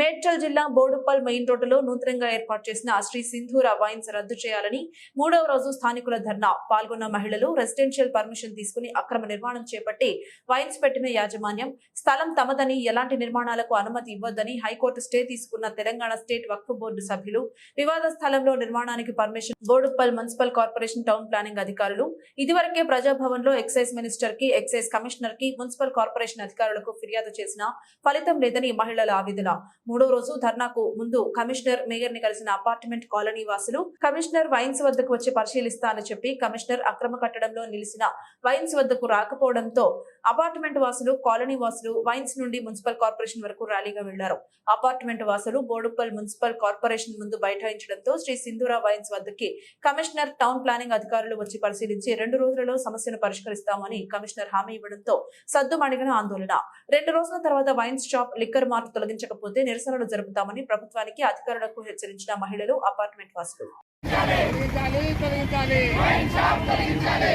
మేడ్చల్ జిల్లా బోడుపల్ మెయిన్ రోడ్డులో నూతనంగా ఏర్పాటు చేసిన శ్రీ సింధూర వైన్స్ రద్దు చేయాలని మూడవ రోజు స్థానికుల ధర్నా. పాల్గొన్న మహిళలు రెసిడెన్షియల్ పర్మిషన్ తీసుకుని అక్రమ నిర్మాణం చేపట్టి వైన్స్ పెట్టిన యాజమాన్యం స్థలం తమదని ఎలాంటి నిర్మాణాలకు అనుమతి ఇవ్వద్దని హైకోర్టు స్టే తీసుకున్న తెలంగాణ స్టేట్ వక్ఫ్ బోర్డు సభ్యులు. వివాద స్థలంలో నిర్మాణానికి permission Boduppal municipal corporation town planning అధికారులు. ఇదివరకే ప్రజాభవన్లో ఎక్సైజ్ మినిస్టర్కి ఎక్సైజ్ కమిషనర్కి మున్సిపల్ కార్పొరేషన్ అధికారులకు ఫిర్యాదు చేసినా ఫలితం లేదని మహిళల ఆవేదన. మూడో రోజు ధర్నాకు ముందు కమిషనర్ మేయర్ని కలిసిన అపార్ట్మెంట్ కాలనీ వాసులు కమిషనర్ వైన్స్ వద్దకు వచ్చి పరిశీలిస్తా అని చెప్పి కమిషనర్ అక్రమ కట్టడంలో నిలిచిన వైన్స్ వద్దకు రాకపోవడంతో అపార్ట్మెంట్ వాసులు కాలనీ వాసులు వైన్స్ నుండి మున్సిపల్ కార్పొరేషన్ వరకు ర్యాలీగా వెళ్ళారు. అపార్ట్మెంట్ వాసులు బోడుప్పల్ మున్సిపల్ కార్పొరేషన్ ముందు బైఠాయించడంతో శ్రీ సింధూరా వైన్స్ వద్దకి కమిషనర్ టౌన్ ప్లానింగ్ అధికారులు వచ్చి పరిశీలించి రెండు రోజులలో సమస్యను పరిష్కరిస్తామని కమిషనర్ హామీ ఇవ్వడంతో సద్దుమణిగిన ఆందోళన. రెండు రోజుల తర్వాత వైన్స్ షాప్ లిక్కర్ మార్క్ తొలగించకపోతే నిరసనలు జరుపుతామని ప్రభుత్వానికి అధికారులకు హెచ్చరించిన మహిళలు అపార్ట్మెంట్ వాసులు. తొలగించాలి. తొలగించాలి.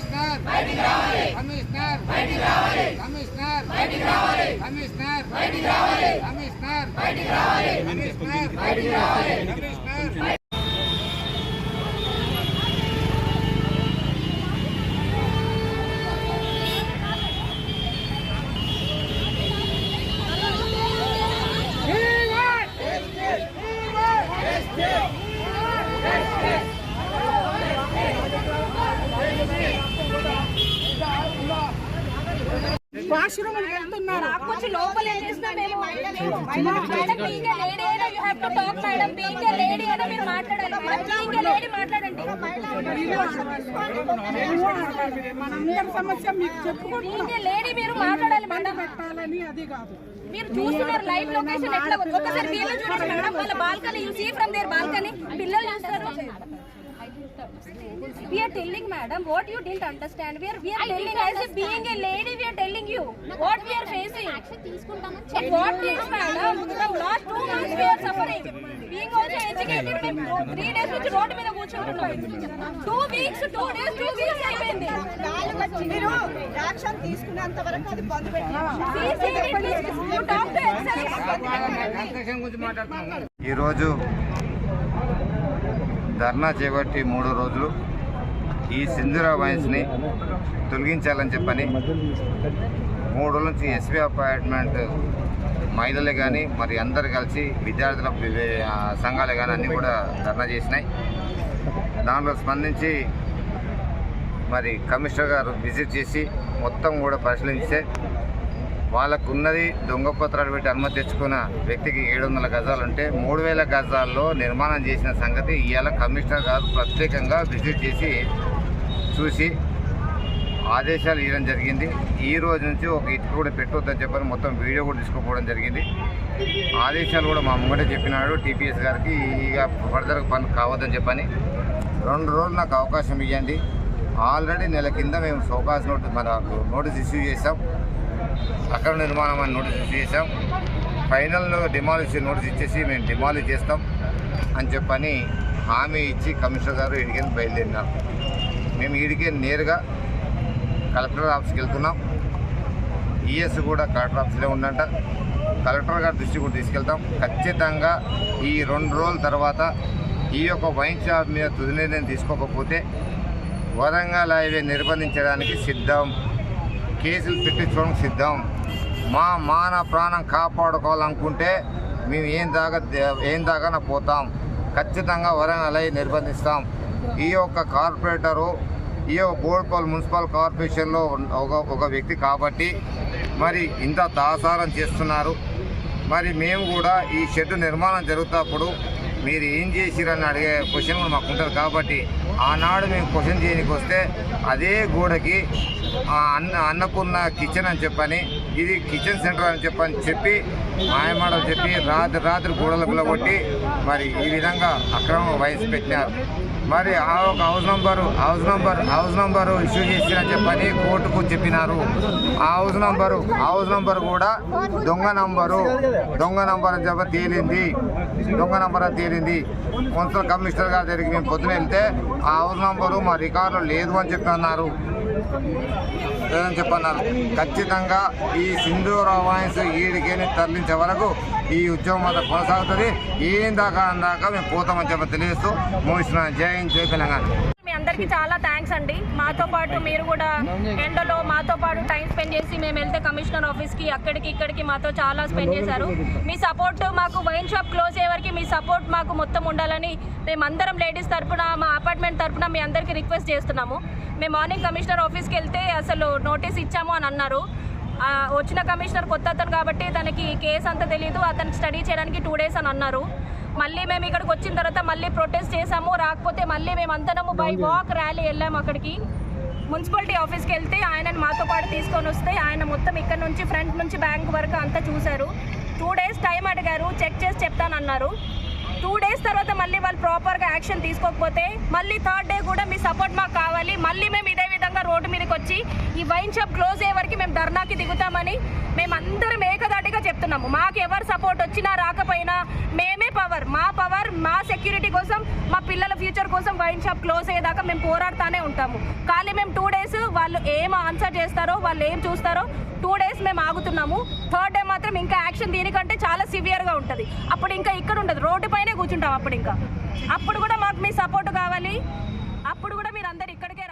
బయటికి రావాలి కమిషనర్ బయటికి రావాలి కమిషనర్ బయటికి రావాలి కమిషనర్ బయటికి రావాలి కమిషనర్ బయటికి రావాలి కమిషనర్ బయటికి రావాలి కమిషనర్ Yes! లేడీ మాట్లాడండి. మనందరి సమస్య మీకు చెప్పుకుంటున్నాం. పెట్టాలని అది కాదు. మీరు చూస్తున్నారు లైవ్ లొకేషన్ ఎట్లా ఒకసారి వీళ్ళు చూడండి మేడం వాళ్ళ balcony you see from there balcony పిల్లలు చూస్తారు. We are telling madam what you didn't understand. We are we are telling as a being a lady we are telling you what we are facing. But what is madam? From last two months we are suffering. Being also educated మేము three days నుంచి road మీద కూర్చుంటున్నాం two weeks two days two weeks అయిపోయింది మీరు action తీసుకునేంత వరకు అది బంద్ CCTV, please, ధర్నా చేపట్టి మూడు రోజులు ఈ సింధురా వైన్స్ని తొలగించాలని చెప్పని మూడు రోజుల నుంచి ఎస్బీ అపార్ట్మెంట్ మహిళలే కానీ మరి అందరు కలిసి విద్యార్థుల సంఘాలే కానీ అన్నీ కూడా ధర్నా చేసినాయి. దానిలో స్పందించి మరి కమిషనర్ గారు విజిట్ చేసి మొత్తం కూడా పరిశీలించే వాళ్ళకు ఉన్నది దొంగ పత్రాలు పెట్టి అనుమతి తెచ్చుకున్న వ్యక్తికి ఏడు వందల గజాలు అంటే మూడు వేల గజాల్లో నిర్మాణం చేసిన సంగతి ఇవాళ కమిషనర్ గారు ప్రత్యేకంగా విజిట్ చేసి చూసి ఆదేశాలు ఇవ్వడం జరిగింది. ఈ రోజు నుంచి ఒక ఇటుక కూడా పెట్టొద్దని చెప్పని మొత్తం వీడియో కూడా తీసుకుపోవడం జరిగింది. ఆదేశాలు కూడా మా ముంగటే చెప్పినాడు టీపీఎస్ గారికి ఇక ఫర్దర్ పని కావద్దని చెప్పని. రెండు రోజులు నాకు అవకాశం ఇవ్వండి ఆల్రెడీ నెల కింద మేము సోకాస్ నోటీస్ మన నోటీస్ ఇష్యూ చేసాం అక్కడ నిర్మాణం అని నోటీస్ ఇష్యూ చేసాం ఫైనల్ డిమాలిష్ నోటీస్ ఇచ్చేసి మేము డిమాలిష్ చేస్తాం అని చెప్పని హామీ ఇచ్చి కమిషనర్ గారు ఇడికి బయలుదేరినారు. మేము ఈడికే నేరుగా కలెక్టర్ ఆఫీస్కి వెళ్తున్నాం. ఈఎస్ కూడా కలెక్టర్ ఆఫీస్లో ఉందంట. కలెక్టర్ గారి దృష్టి కూడా తీసుకెళ్తాం. ఖచ్చితంగా ఈ రెండు రోజుల తర్వాత ఈ యొక్క వైన్ షాప్ మీద తుది నిర్ణయం తీసుకోకపోతే వరంగల్ హైవే నిర్బంధించడానికి సిద్ధం. కేసులు పెట్టించుకోవడానికి సిద్ధం మా మాన ప్రాణం కాపాడుకోవాలనుకుంటే మేము ఏం దాకా ఏం దాకా పోతాం. ఖచ్చితంగా వరంగల్ నిర్బంధిస్తాం. ఈ యొక్క కార్పొరేటరు ఈ యొక్క బోర్పల్ మున్సిపల్ కార్పొరేషన్లో ఒక ఒక వ్యక్తి కాబట్టి మరి ఇంత దాసారం చేస్తున్నారు. మరి మేము కూడా ఈ షెడ్ నిర్మాణం జరుగుతున్నప్పుడు మీరు ఏం చేసిరని అడిగే క్వశ్చన్ కూడా మాకు ఉంటుంది కాబట్టి ఆనాడు మేము క్వశ్చన్ చేయడానికి వస్తే అదే గోడకి అన్న అన్నపూర్ణ కిచెన్ అని చెప్పని ఇది కిచెన్ సెంటర్ అని చెప్పని చెప్పి మాయమాటలు చెప్పి రాత్రి రాత్రి గోడలు కొట్టి మరి ఈ విధంగా అక్రమ వయసు పెట్టినారు. మరి ఆ ఒక house number house number house number issue చేసిన చెప్పని కోర్టుకు చెప్పినారు. ఆ హౌస్ నంబరు హౌస్ నంబర్ కూడా దొంగ నంబరు దొంగ నంబర్ అని చెప్పి తేలింది. దొంగ నంబర్ అని తేలింది. మున్సిపల్ కమిషనర్ గారి దగ్గరికి మేము పొద్దున వెళ్తే ఆ హౌస్ నంబరు మా రికార్డులో లేదు అని చెప్పన్నారు లేదని చెప్పన్నారు ఖచ్చితంగా ఈ సింధూర వాయిస్ ఈడికేని తరలించే వరకు ఈ ఉద్యమం అంతా కొనసాగుతుంది. ఏం దాకా అందాక మేము పోతామని చెప్పి తెలియజేస్తూ ముగిస్తున్నా జై జై తెలంగాణ. మీ అందరికీ చాలా థ్యాంక్స్ అండి. మాతో పాటు మీరు కూడా ఎండలో మాతో పాటు టైం స్పెండ్ చేసి మేము వెళ్తే కమిషనర్ ఆఫీస్కి అక్కడికి ఇక్కడికి మాతో చాలా స్పెండ్ చేశారు. మీ సపోర్ట్ మాకు వైన్ షాప్ క్లోజ్ అయ్యే వరకు మీ సపోర్ట్ మాకు మొత్తం ఉండాలని మేము అందరం లేడీస్ తరపున మా అపార్ట్మెంట్ తరపున మీ అందరికీ రిక్వెస్ట్ చేస్తున్నాము. మేము మార్నింగ్ కమిషనర్ ఆఫీస్కి వెళ్తే అసలు నోటీస్ ఇచ్చాము అని అన్నారు. వచ్చిన కమిషనర్ కొత్త అతను కాబట్టి తనకి కేసు అంతా తెలియదు అతనికి స్టడీ చేయడానికి టూ డేస్ అని అన్నారు. మళ్ళీ మేము ఇక్కడికి వచ్చిన తర్వాత మళ్ళీ ప్రొటెస్ట్ చేసాము రాకపోతే మళ్ళీ మేము అందరము బై వాక్ ర్యాలీ వెళ్ళాము అక్కడికి. మున్సిపాలిటీ ఆఫీస్కి వెళ్తే ఆయనను మాతో పాటు తీసుకొని వస్తే ఆయన మొత్తం ఇక్కడ నుంచి ఫ్రంట్ నుంచి బ్యాంక్ వరకు అంతా చూశారు. టూ డేస్ టైం అడిగారు. చెక్ చేసి చెప్తానన్నారు. టూ డేస్ తర్వాత మళ్ళీ వాళ్ళు ప్రాపర్గా యాక్షన్ తీసుకోకపోతే మళ్ళీ థర్డ్ డే కూడా మీ సపోర్ట్ మాకు కావాలి. మళ్ళీ మేము ఇదే విధంగా రోడ్డు మీదకి వచ్చి ఈ వైన్ షాప్ క్లోజ్ అయ్యే వరకు మేము ధర్నాకి దిగుతామని మేము చేస్తున్నాము మాకు ఎవరు సపోర్ట్ వచ్చినా రాకపోయినా మేమే పవర్ మా పవర్ మా సెక్యూరిటీ కోసం మా పిల్లల ఫ్యూచర్ కోసం వైన్ షాప్ క్లోజ్ అయ్యేదాకా మేము పోరాడుతూనే ఉంటాము. కానీ మేము టూ డేస్ వాళ్ళు ఏం ఆన్సర్ చేస్తారో వాళ్ళు ఏం చూస్తారో టూ డేస్ మేము ఆగుతున్నాము. థర్డ్ డే మాత్రం ఇంకా యాక్షన్ దీనికంటే చాలా సివియర్గా ఉంటుంది. అప్పుడు ఇంకా ఇక్కడ ఉండదు. రోడ్డు పైనే కూర్చుంటాం అప్పుడు ఇంకా. అప్పుడు కూడా మాకు మీ సపోర్ట్ కావాలి. అప్పుడు కూడా మీరు అందరు ఇక్కడికే